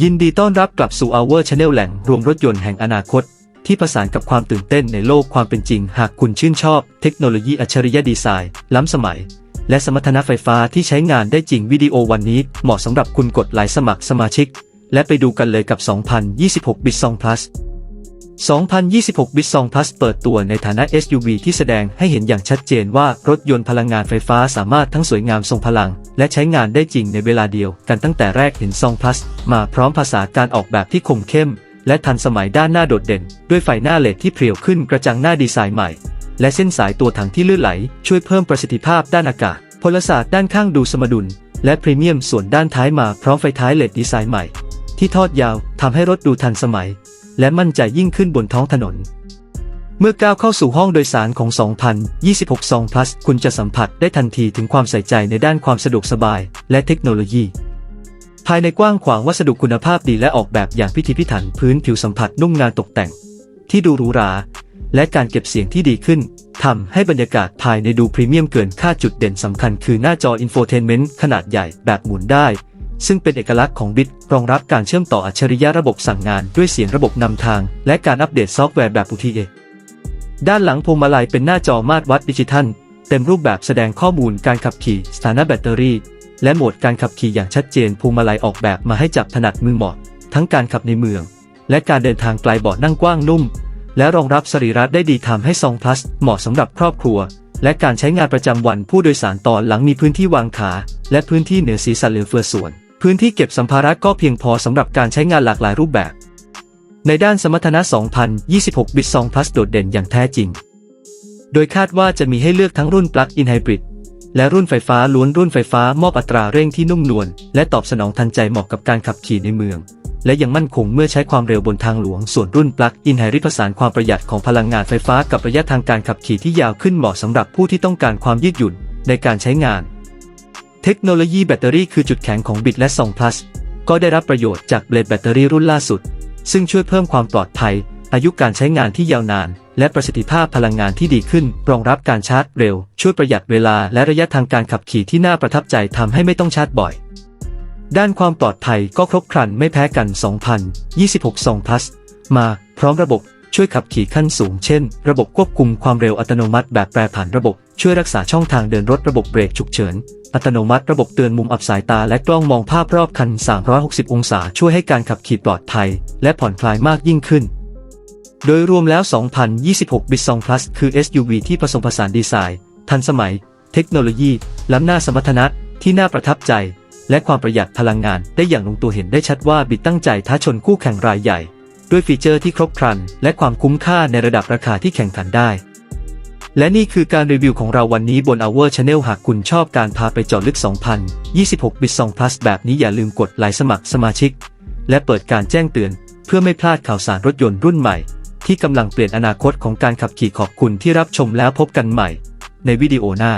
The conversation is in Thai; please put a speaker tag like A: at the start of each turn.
A: ยินดีต้อนรับกลับสู่ Our Channel แหล่งรวมรถยนต์แห่งอนาคต ที่ผสานกับความตื่นเต้นในโลกความเป็นจริง หากคุณชื่นชอบเทคโนโลยีอัจฉริยะดีไซน์ ล้ำสมัย และสมรรถนะไฟฟ้าที่ใช้งานได้จริงวิดีโอวันนี้ เหมาะสำหรับคุณกดไลค์สมัครสมาชิก และไปดูกันเลยกับ 2026 Bit 2 Plus 2026 Bit Song Plus เปิดตัวในฐานะ SUV ที่แสดงให้เห็นอย่างชัดเจนว่ารถยนต์พลังงานไฟฟ้าสามารถทั้งสวยงามทรงพลัง และใช้งานได้จริงในเวลาเดียวกันตั้งแต่แรกเห็น Song Plus มาพร้อมภาษาการออกแบบที่คมเข้ม และทันสมัยด้านหน้าโดดเด่น ด้วยไฟหน้าเลดที่เพรียวขึ้นกระจังหน้าดีไซน์ใหม่ และเส้นสายตัวถังที่ลื่นไหล ช่วยเพิ่มประสิทธิภาพด้านอากาศพลศาสตร์ด้านข้างดูสมดุล และพรีเมียมส่วนด้านท้ายมาพร้อมไฟท้ายเลดดีไซน์ใหม่ ที่ทอดยาวทำให้รถดูทันสมัย และมั่นใจยิ่งขึ้นบนท้องถนน เมื่อก้าวเข้าสู่ห้องโดยสารของ 2026 Song Plus คุณจะสัมผัสได้ทันทีถึงความใส่ใจในด้านความสะดวกสบาย และเทคโนโลยี ภายในกว้างขวางวัสดุคุณภาพดีและออกแบบอย่างพิถีพิถันพื้นผิวสัมผัสนุ่มงานตกแต่ง ที่ดูหรูหราและการเก็บเสียงที่ดีขึ้น ทำให้บรรยากาศภายในดูพรีเมียมเกินค่าจุดเด่นสำคัญคือหน้าจออินโฟเทนเมนต์ขนาดใหญ่แบบหมุนได้ ซึ่งเป็นเอกลักษณ์ของบิตรองรับการเชื่อมต่ออัจฉริยะระบบสั่งงานด้วยเสียงระบบนำทาง และการอัปเดตซอฟต์แวร์แบบ UTA ด้านหลังพวงมาลัยเป็นหน้าจอมาตรวัดดิจิทัล เต็มรูปแบบแสดงข้อมูลการขับขี่สถานะแบตเตอรี่ และโหมดการขับขี่อย่างชัดเจนพวงมาลัยออกแบบมาให้จับถนัดมือเหมาะทั้งการขับในเมือง และการเดินทางไกลเบาะนั่งกว้างนุ่ม และรองรับสรีระได้ดีทำให้ซองพลัสเหมาะสำหรับครอบครัว และการใช้งานประจำวันผู้โดยสารตอนหลังมีพื้นที่วางขา และพื้นที่เหนือศีรษะเหลือเฟือส่วน พื้นที่เก็บสัมภาระก็เพียงพอสำหรับการใช้งานหลากหลายรูปแบบ ในด้านสมรรถนะ 2026 Bit Song Plus โดดเด่นอย่างแท้จริง โดยคาดว่าจะมีให้เลือกทั้งรุ่น Plug-in Hybrid และรุ่นไฟฟ้าล้วนรุ่นไฟฟ้ามอบอัตราเร่งที่นุ่มนวลและตอบสนองทันใจเหมาะกับการขับขี่ในเมือง และยังมั่นคงเมื่อใช้ความเร็วบนทางหลวง ส่วนรุ่น Plug-in Hybrid ผสานความประหยัดของพลังงานไฟฟ้ากับระยะทางการขับขี่ที่ยาวขึ้นเหมาะสำหรับผู้ที่ต้องการความยืดหยุ่นในการใช้งาน เทคโนโลยีแบตเตอรี่คือจุดแข็งของ Bit และ2 Plus ก็ได้รับประโยชน์จากเบลดแบตเตอรี่รุ่นล่าสุด ซึ่งช่วยเพิ่มความปลอดภัย อายุการใช้งานที่ยาวนาน และประสิทธิภาพพลังงานที่ดีขึ้น รองรับการชาร์จเร็ว ช่วยประหยัดเวลาและระยะทางการขับขี่ที่น่าประทับใจทำให้ไม่ต้องชาร์จบ่อย ด้านความปลอดภัยก็ครบครันไม่แพ้กัน 2026 2 Plus มาพร้อมระบบช่วยขับขี่ขั้นสูง เช่น ระบบควบคุมความเร็วอัตโนมัติแบบแปรผันระบบ ช่วยรักษาช่องทางเดินรถระบบเบรกฉุกเฉิน อัตโนมัติระบบเตือนมุมอับสายตาและกล้องมองภาพรอบคัน 360 องศาช่วยให้การขับขี่ปลอดภัย และผ่อนคลายมากยิ่งขึ้น โดยรวมแล้ว 2026 Bit Song Plus คือ SUV ที่ผสมผสานดีไซน์ ทันสมัย เทคโนโลยี ล้ำหน้าสมรรถนะที่น่าประทับใจ และความประหยัดพลังงานได้อย่างลงตัวเห็นได้ชัดว่าบิตตั้งใจท้าชนคู่แข่งรายใหญ่ ด้วยฟีเจอร์ที่ครบครัน และความคุ้มค่าในระดับราคาที่แข่งขันได้ และนี่คือการรีวิวของเราวันนี้บน Our Channel หากคุณชอบการพาไปเจาะลึก 2026 Bit 2 Plus แบบนี้อย่าลืมกดไลค์สมัครสมาชิก และเปิดการแจ้งเตือน เพื่อไม่พลาดข่าวสารรถยนต์รุ่นใหม่ ที่กำลังเปลี่ยนอนาคตของการขับขี่ขอบคุณที่รับชมแล้วพบกันใหม่ ในวิดีโอหน้า